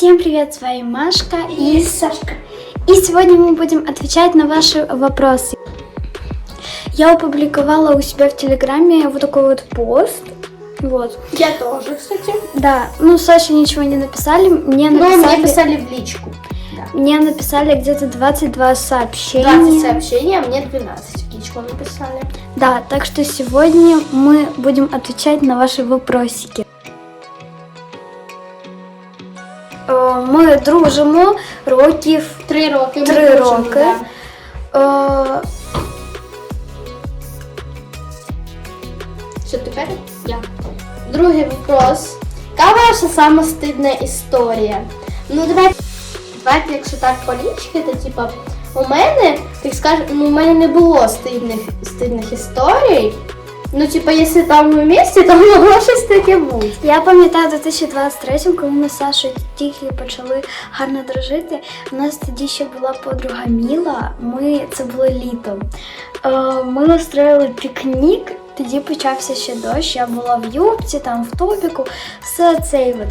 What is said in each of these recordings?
Всем привет, с вами Машка и Сашка. И сегодня мы будем отвечать на ваши вопросы. Я опубликовала у себя в Телеграме вот такой вот пост. Вот. Я тоже, кстати. Да, ну Саша ничего не написали, мне Но написали, мне писали в личку. Да. мне написали где-то 22 сообщения. 20 сообщений, а мне 12 в личку написали. Да, так что сегодня мы будем отвечать на ваши вопросики. Ми дружимо років Три роки. ми Три дружимо, роки. да. Е, Що тепер? Я. Другий вопрос. Яка ваша сама стидна історія? Ну, давайте, давайте, якщо так полічки, то типа у мене, так скажем, ну, у мене не було стидних, стидних історій. Ну, типа, якщо там ми вместе, то могло щось таке бути. Я пам'ятаю у 2023, коли ми з Сашою тільки почали гарно дружити. У нас тоді ще була подруга Міла. Ми це було літом. Е, Ми устроїли пікнік. Тоді почався ще дощ. Я була в юбці, там в топіку, все цей от.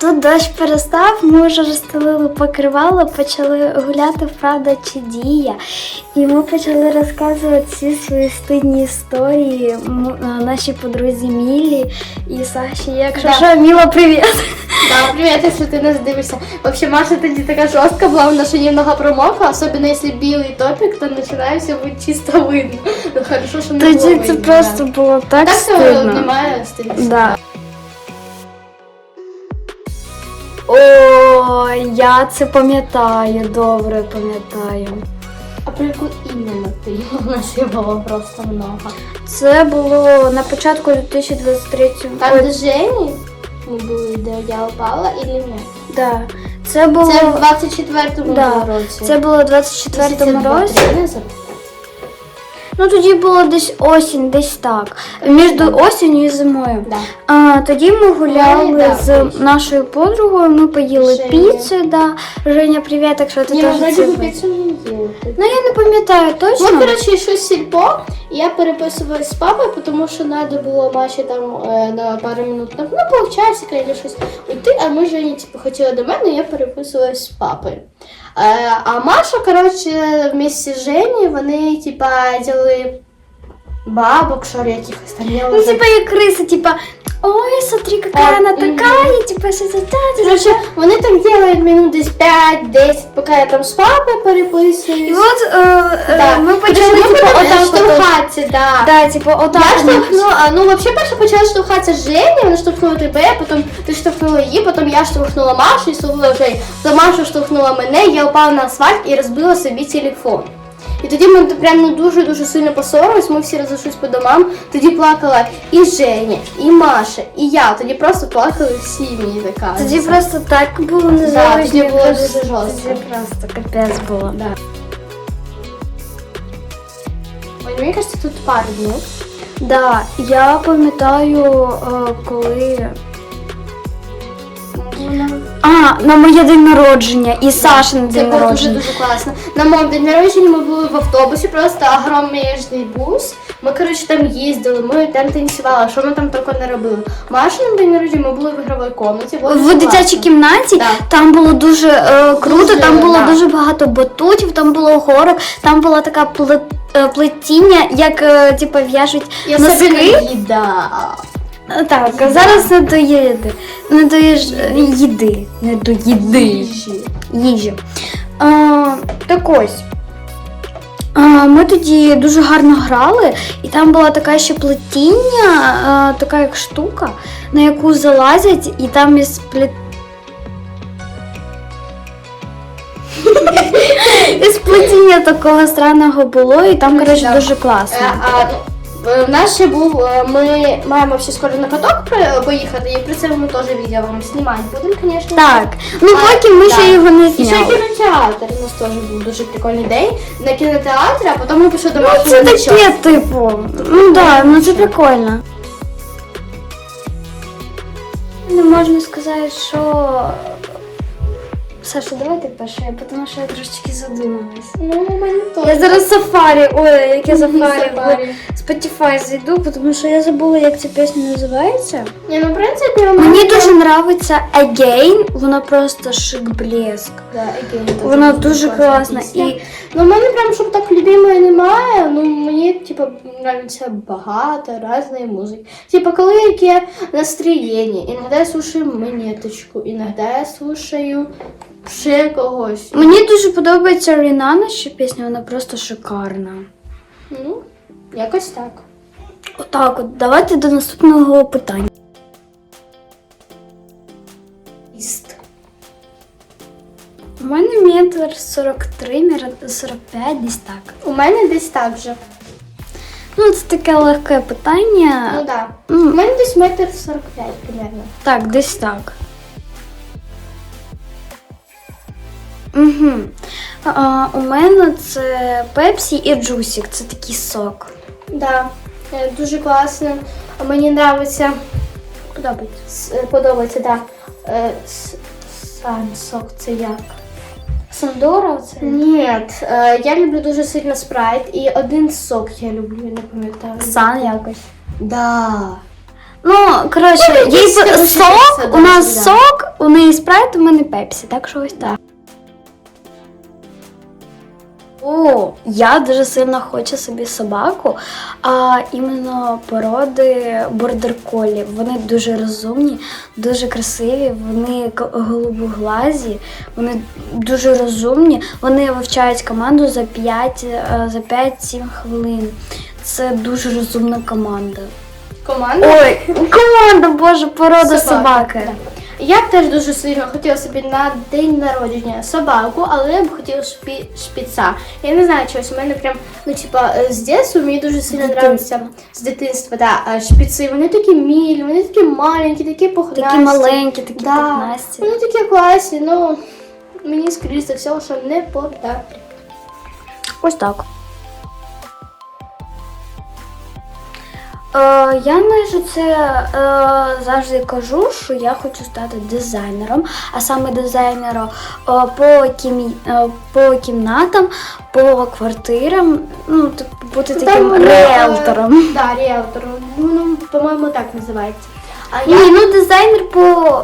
Тут дощ перестав, ми вже розстелили покривало, почали гуляти правда чи дія. І ми почали розказувати всі свої стидні історії нашій подрузі Мілі і Саші. Якщо Да. що, Міла, привіт! Да, привет, если ты нас дивишься. Вообще, Маша тоді така жорстка була, вона ще немного промокла, особенно если білий топік, то починає все бути чисто видно. Ну, хорошо, що не було Тоді видно, це просто було так Так що стидно. немає стильності. Да. О, я це пам'ятаю, добре пам'ятаю. А про яку іменно ти? У нас їх було просто много. Це було на початку 2023 Там, Ой, де Жені ми були, де я упала, і ні? да. Це було Це в 24-му Да, році. це було в 24-му році. Ну тоді було десь осінь, десь так. Між осінню і зимою. Да. А, тоді ми гуляли да, з вийшли. нашою подругою, ми поїли Женя. піцу, да. Женя, привіт, якщо ти теж це піцу не їли. Ну я не пам'ятаю точно. Ну, коротше, йшов сільпо, я переписувалась з папою, тому що треба було Маші там е, на пару минут, на- ну, полчасика або щось уйти, а ми Жені типу, хотіли до мене, я переписувалась з папою. Е, а Маша, коротше, вместе з Жені, вони, типа, діли бабок, ли, якихось там я Ну, вже- типа як криса, типа, ой, смотри, какая она такая, типа, Коротше, вони так делають минут десь 5-10, поки я там з папою переписуюсь. І от е, е, Да. ми почали, Ми типа, почали отак штовхатися, да. Да, отак. Я штовхнула, ну вообще перше почала штовхатися Женя, вона штовхнула тебе, потім ти штовхнула її, потім я штовхнула Машу і стовхнула Женю. Потім Маша штовхнула мене, я упала на асфальт і розбила собі телефон. І тоді ми прям ну, дуже-дуже сильно поссорились, ми всі розійшлись по домам. Тоді плакала і Женя, і Маша, і я. Тоді просто плакали всі мені така. Тоді просто так було Да, тоді було дуже жорстко. Тоді просто капець було. Да. Ой, мені кажется, тут пару днів. Да, я пам'ятаю, е, коли. А, на моє день народження і Саша на Це день було народження. дуже дуже класно. На моєму день народження ми були в автобусі, просто огромний бус. Ми, коротше, там їздили, ми там танцювали, що ми там тільки не робили. Маша на день народження ми були в ігровій кімнаті. було В дуже дитячій класно. кімнаті Да. там було дуже е, круто, Дуже, там було да. дуже багато батутів, там було горок, там була така пле- е, плетіння, як е, типу, в'яжуть І особливо носки. їда. Так, а зараз не до їди. Не до їж... їди. Не до їди. Їжі. Їжі. А, так ось. А, ми тоді дуже гарно грали, і там була така ще плетіння, а, така як штука, на яку залазять, і там із плет... Із плетіння такого странного було, і там, коротше, дуже класно. Е, А, е, в нас ще був, е, ми маємо всі скоро на каток поїхати, і при цьому ми теж відео вам знімати будемо, звісно. Так, ну А, поки ми да. ще його не І ще зняли. кінотеатр у нас теж був дуже прикольний день. На кінотеатрі, а потім ми пішли до Ну, це таке, типу. Ну да, ну це прикольно. Не можна сказати, що Саша, давай ти перша, тому що я трошечки задумалась. Ну, у мене теж. Я зараз сафарі, ой, яке сафарі. Сафарі. Spotify зайду, тому що я забула, як ця пісня називається. Ні, ну, в принципі, у Мені дуже подобається Again, вона просто шик-блеск. Да, Again, теж Вона дуже класна. пісня. І Ну, в мене прям, щоб так любимої немає, ну мені, типу, нравиться багато різної музики. Типа, коли яке настроєння, іноді я слушаю монеточку, іноді я слушаю ще когось. мені дуже подобається Рінана, ще пісня, вона просто шикарна. Ну, якось так. Отак, от давайте до наступного питання. Іст. У мене метр 43, метр 45, десь так. У мене десь так же. Ну, це таке легке питання. Ну да. Ну, У мене десь метр 45 примерно. Так, десь так. Угу. А, у мене це Пепсі і Джусік. Це такий сок. Да, е, дуже класно. Мені подобається. Подобається. Е, Подобається, да. Е, Сам сок це як? Сандора це? Ні, я люблю дуже сильно спрайт і один сок я люблю, я не пам'ятаю. Сан якось. Да. Ну, коротше, Ну, їй коротше, сок, у нас сок, у неї спрайт, у мене пепсі, так що ось так. О, я дуже сильно хочу собі собаку, а іменно породи бордер колі. Вони дуже розумні, дуже красиві, вони голубоглазі, вони дуже розумні. Вони вивчають команду за 5, е, за 5-7 хвилин. Це дуже розумна команда. Команда. Ой, команда, боже, порода Собаки, собаки. Я б теж дуже сильно хотіла собі на день народження собаку, але я б хотіла шпі... шпіца. Я не знаю чогось, у мене прям, ну типа, е, з дитинства мені дуже сильно подобається з дитинства, да, е, шпіци. Вони такі мілі, вони такі маленькі, такі пухнасті. Такі маленькі, такі Да. пухнасті. Вони такі класні, ну мені скоріше за все, що не подарять. Ось так. Я майже це е, завжди кажу, що я хочу стати дизайнером, а саме дизайнером е, по, кімі, е, по кімнатам, по квартирам, ну, типу, бути таким Там, е, риелтором. Да, риелтором. Ну, ну, по-моєму, так називається. А Ні, ну дизайнер по,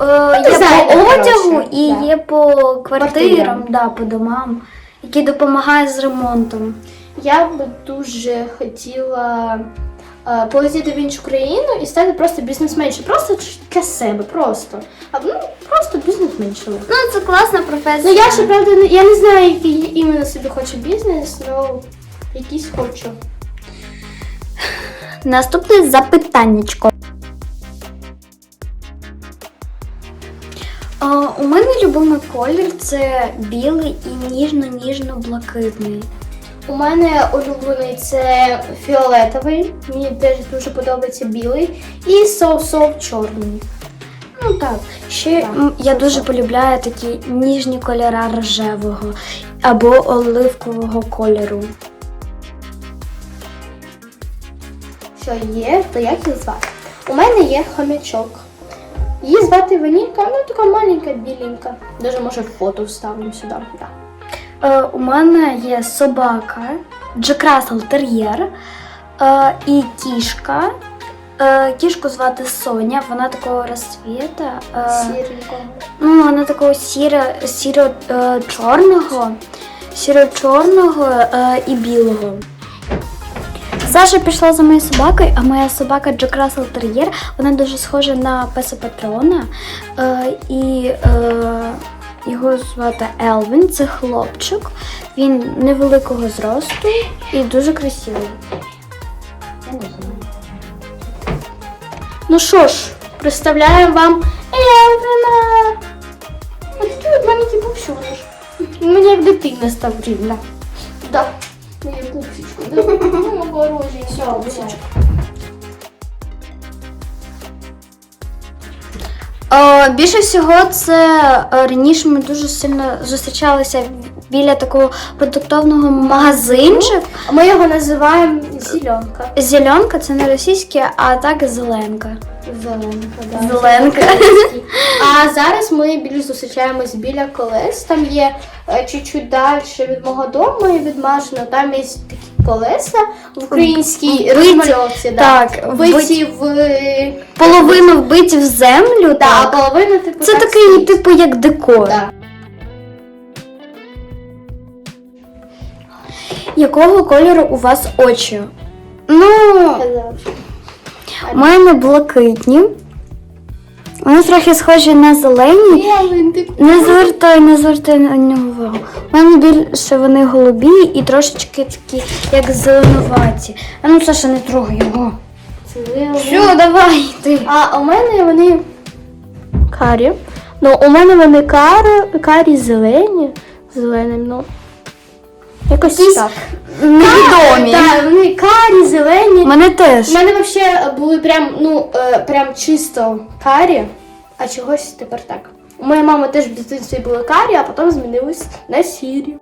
е, є по одягу коротше, і да. є по квартирам, Квартирам. да, по домам, який допомагає з ремонтом. Я б дуже хотіла е, полетіти в іншу країну і стати просто бізнесменшою. Просто для себе, просто. А ну, просто бізнесменшою. Ну, це класна професія. Ну я ще правда не- я не знаю, який іменно собі хочу бізнес, але якийсь хочу. Наступне запитаннячко. У мене любимий колір це білий і ніжно-ніжно-блакитний. У мене улюблений це фіолетовий, мені теж дуже подобається білий, і соу-соу чорний. Ну так. Ще Так, я дуже полюбляю такі ніжні кольори рожевого або оливкового кольору. Що є, то як її звати? У мене є хомячок. Її звати Ванілька, ну така маленька, біленька. Даже може фото вставлю сюди. Да. Е, у мене є собака, Джек Рассел тер'єр е, і кішка. Е, кішку звати Соня, вона такого розцвіта. Е, Ну, вона такого сіро, сіро е, чорного, сіро чорного е, і білого. Саша пішла за моєю собакою, а моя собака Джек Рассел Тер'єр, вона дуже схожа на песа патрона. Е, і е, його звати Елвін, це хлопчик. Він невеликого зросту і дуже красивий. Я не знаю. Ну що ж, представляємо вам Елвіна. Ось такий от маленький пупсюниш. Мені як дитина став рівна. Да. Мені пупсичку. Да. Ну, хороший, Е, більше всього, це е, раніше ми дуже сильно зустрічалися біля такого продуктовного магазинчика. Ми його називаємо зеленка. Зеленка це не російське, а так зеленка. Зеленка, да. Зеленка. А зараз зараз ми більш зустрічаємось біля колес. Там є е, чуть-чуть далі від мого дому і від Машина. Там є такі колеса в українській розмальовці. Так, Вбиті в Половину вбиті в землю. да, а так. половина типу. Це так такий, стоїть. типу, як декор. Да. Якого кольору у вас очі? Ну, у мене блакитні. Вони трохи схожі на зелені. Не звертай, не звертай на нього увагу. У мене більше вони голубі і трошечки такі, як зеленуваті. А ну, Саша, не трогай його. Все, давай ти. А у мене вони карі. Ну, у мене вони карі, карі зелені. Зеленим, ну. Якось Якісь так. Невідомі. Так, вони карі, зелені. У мене теж. У мене взагалі були прям, ну, е, прям чисто карі, а чогось тепер так. У моєї мами теж в дитинстві були карі, а потім змінились на сірі.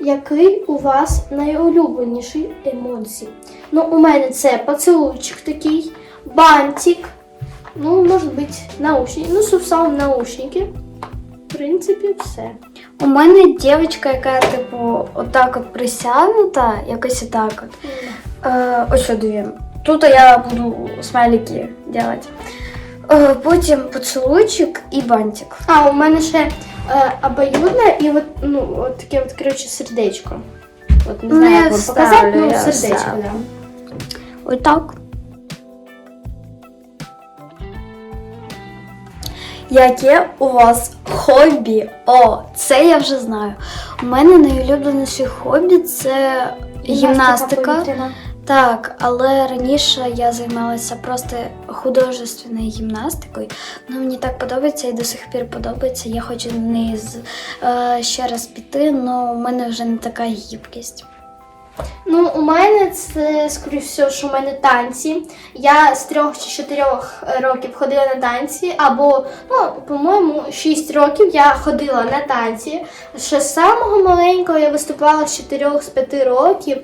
Який у вас найулюбленіший емоцій? Ну, у мене це поцілуйчик такий, бантик, ну, може бути, наушники, ну, сувсам наушники. В принципі, все. У мене дівчинка, яка, типу, отак от присягнута, якось отак от. Е, ось що дві. Тут я буду смайлики робити. Е, потім поцілуйчик і бантик. А, у мене ще е, обоюдне і от, ну, от таке от, коротше, сердечко. От не Ну, знаю, як вам показати, ну, сердечко, вставлю. да. Отак. Яке у вас хобі? О, це я вже знаю. У мене найулюбленіше хобі це гімнастика. Так, але раніше я займалася просто художественною гімнастикою. Вона мені так подобається і до сих пір подобається. Я хочу на неї з, е, ще раз піти, але у мене вже не така гібкість. Ну, у мене це, скоріш все, що у мене танці. Я з трьох чи чотирьох років ходила на танці, або, ну, по-моєму, шість років я ходила на танці. Ще з самого маленького я виступала з чотирьох з п'яти років,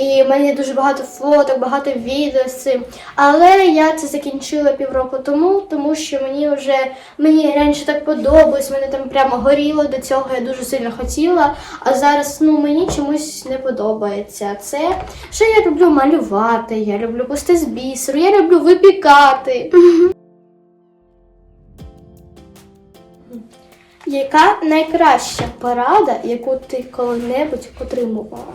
і в мене дуже багато фоток, багато відео з цим. Але я це закінчила півроку тому, тому що мені вже мені раніше так подобалось, мене там прямо горіло до цього, я дуже сильно хотіла. А зараз ну мені чомусь не подобається це. Що я люблю малювати, я люблю пусти з бісеру, я люблю випікати. Яка найкраща порада, яку ти коли-небудь отримувала?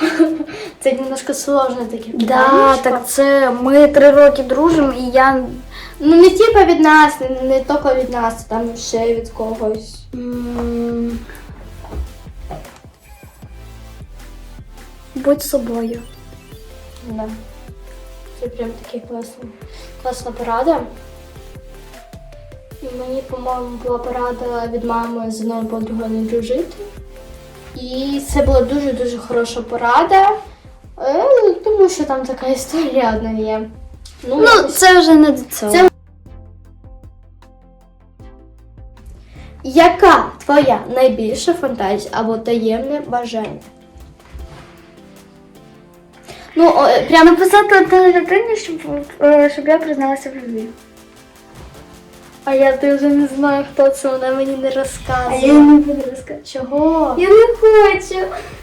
Це немножко сложне таке Да, так це ми три роки дружимо, і я Ну не тільки від нас, не, не тільки від нас, там ще від когось. м, будь собою. Да. Це прям такі класні, класна порада. І мені, по-моєму, була порада від мами з одною подругою не дружити. І це була дуже-дуже хороша порада, е, тому що там така історія одна є. Ну, Ну, якось це вже не до цього. Це- Яка твоя найбільша фантазія або таємне бажання? Ну, о, прям Написати одній людині, щоб, е, щоб я призналася в любві. А я ти вже не знаю, хто це, вона мені не розказує. Я не буду розказати. Чого? Я не хочу.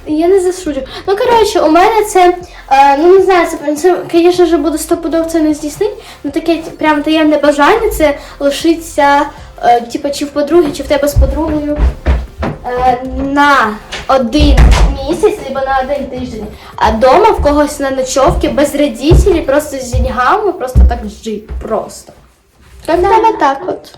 Я не засуджу. Ну, коротше, у мене це, е, ну не знаю, це, це звісно ж, буде стопудов це не здійснить, ну таке прям таємне бажання це лишитися, е, типу, чи в подруги, чи в тебе з подругою е, на один місяць, або на один тиждень, а вдома в когось на ночовці без родителей, просто з деньгами, просто так жити, просто. Да. так от.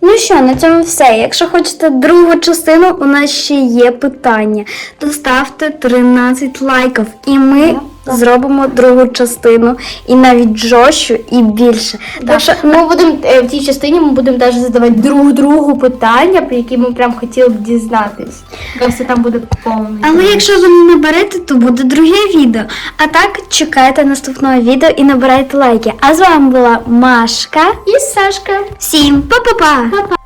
Ну що, на цьому все. Якщо хочете другу частину, у нас ще є питання. То ставте 13 лайків, і ми зробимо другу частину, і навіть жорстчу, і більше. Так що Ми будемо е, в тій частині ми будемо навіть задавати друг другу питання, про які ми прям хотіли б дізнатись. Все там буде повний. Але якщо ви не наберете, то буде друге відео. А так чекайте наступного відео і набирайте лайки. А з вами була Машка. І Сашка. Всім па-па-па! Па-па.